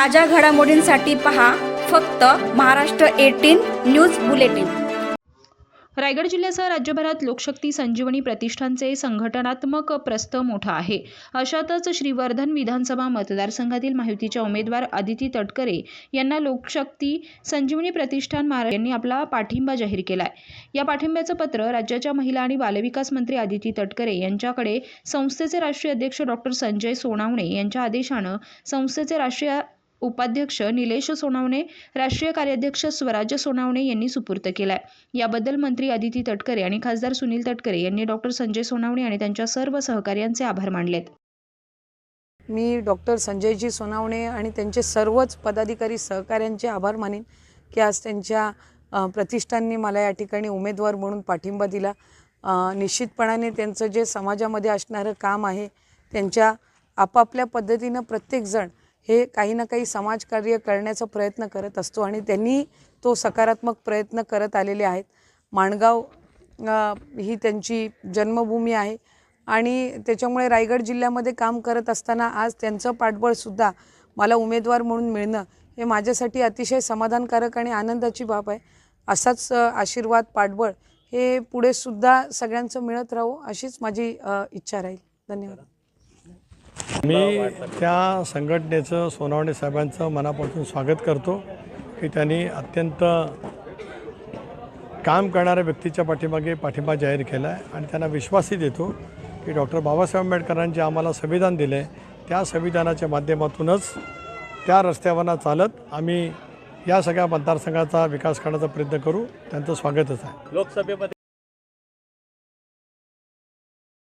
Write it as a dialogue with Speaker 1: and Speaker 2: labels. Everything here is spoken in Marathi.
Speaker 1: ताज्या घडामोडींसाठी पहा फक्त Maharashtra eighteen news bulletin.
Speaker 2: Raigad जिल्ह्यासह राज्यभरात लोकशक्ती संजीवनी प्रतिष्ठानचे संघटनात्मक प्रस्त मोठा आहे. अशातच श्रीवर्धन विधानसभा मतदारसंघातील माहितीच्या उमेदवार आदिती तटकरे यांना लोकशक्ती संजीवनी प्रतिष्ठान महाराज यांनी आपला पाठिंबा जाहीर केला आहे या पाठिंब्याचं पत्र राज्याच्या महिला आणि बालविकास मंत्री आदिती तटकरे यांच्याकडे संस्थेचे राष्ट्रीय अध्यक्ष डॉक्टर संजय सोनावणे यांच्या आदेशानं संस्थेचे राष्ट्रीय उपाध्यक्ष निलेश सोनावणे राष्ट्रीय कार्याध्यक्ष स्वराज्य सोनावणे यांनी सुपूर्त केला आहे याबद्दल मंत्री आदिती तटकरे आणि खासदार सुनील तटकरे यांनी डॉक्टर संजय सोनावणे आणि त्यांच्या सर्व सहकार्यांचे आभार मानलेत.
Speaker 3: मी डॉक्टर संजयजी सोनावणे आणि त्यांचे सर्वच पदाधिकारी सहकाऱ्यांचे आभार मानेन की आज त्यांच्या प्रतिष्ठांनी प्रतिष्ठानने मला या ठिकाणी उमेदवार म्हणून पाठिंबा दिला. निश्चितपणाने त्यांचं जे समाजामध्ये असणारं काम आहे त्यांच्या आपापल्या पद्धतीनं प्रत्येकजण हे काही ना काही समाजकार्य करण्याचा प्रयत्न करत असतो आणि त्यांनी तो सकारात्मक प्रयत्न करत आलेले आहेत. माणगाव ही त्यांची जन्मभूमी आहे आणि त्याच्यामुळे रायगड जिल्ह्यामध्ये काम करत असताना आज त्यांचं पाठबळसुद्धा मला उमेदवार म्हणून मिळणं हे माझ्यासाठी अतिशय समाधानकारक आणि आनंदाची बाब आहे. असाच आशीर्वाद पाठबळ हे पुढेसुद्धा सगळ्यांचं मिळत राहू अशीच माझी इच्छा राहील. धन्यवाद.
Speaker 4: मी त्या संघटनेचं सोनावणे साहेबांचं मनापासून स्वागत करतो की त्यांनी अत्यंत काम करणाऱ्या व्यक्तीच्या पाठीमागे पाठिंबा जाहीर केला आहे आणि त्यांना विश्वासही देतो की डॉक्टर बाबासाहेब आंबेडकरांचे आम्हाला संविधान दिलं आहे त्या संविधानाच्या माध्यमातूनच त्या रस्त्यावरनं चालत आम्ही या सगळ्या मतदारसंघाचा विकास करण्याचा प्रयत्न करू. त्यांचं स्वागतच आहे.